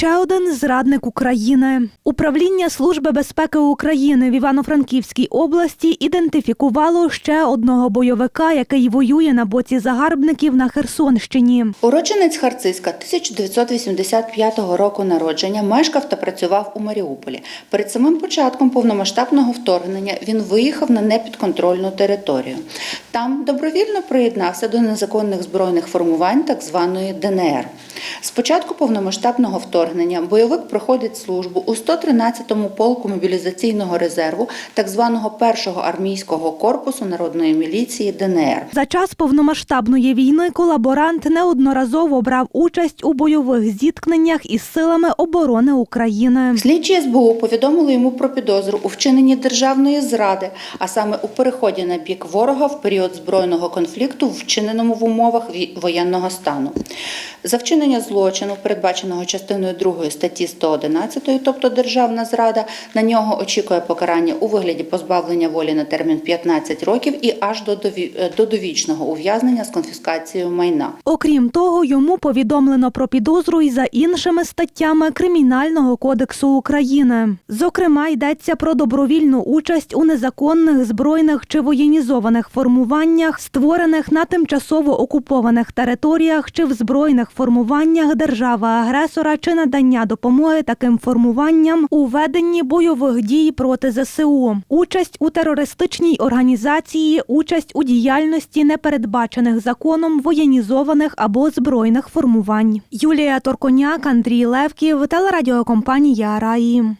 Ще один зрадник України. Управління Служби безпеки України в Івано-Франківській області ідентифікувало ще одного бойовика, який воює на боці загарбників на Херсонщині. Уродженець Харциска 1985 року народження мешкав та працював у Маріуполі. Перед самим початком повномасштабного вторгнення він виїхав на непідконтрольну територію. Там добровільно приєднався до незаконних збройних формувань так званої ДНР. З початку повномасштабного вторгнення бойовик проходить службу у 113-му полку мобілізаційного резерву так званого першого армійського корпусу народної міліції ДНР. За час повномасштабної війни колаборант неодноразово брав участь у бойових зіткненнях із силами оборони України. Слідчі СБУ повідомили йому про підозру у вчиненні державної зради, а саме у переході на бік ворога в період збройного конфлікту, вчиненому в умовах воєнного стану. За вчинення злочину, передбаченого частиною 2 статті 111, тобто державна зрада, на нього очікує покарання у вигляді позбавлення волі на термін 15 років і аж е, до довічного ув'язнення з конфіскацією майна. Окрім того, йому повідомлено про підозру і за іншими статтями Кримінального кодексу України. Зокрема, йдеться про добровільну участь у незаконних збройних чи воєнізованих формуваннях, створених на тимчасово окупованих територіях чи в збройних формуваннях держави-агресора чи надання допомоги таким формуванням у веденні бойових дій проти ЗСУ, участь у терористичній організації, участь у діяльності непередбачених законом воєнізованих або збройних формувань. Юлія Торконяк, Андрій Левків, телерадіокомпанія Раї.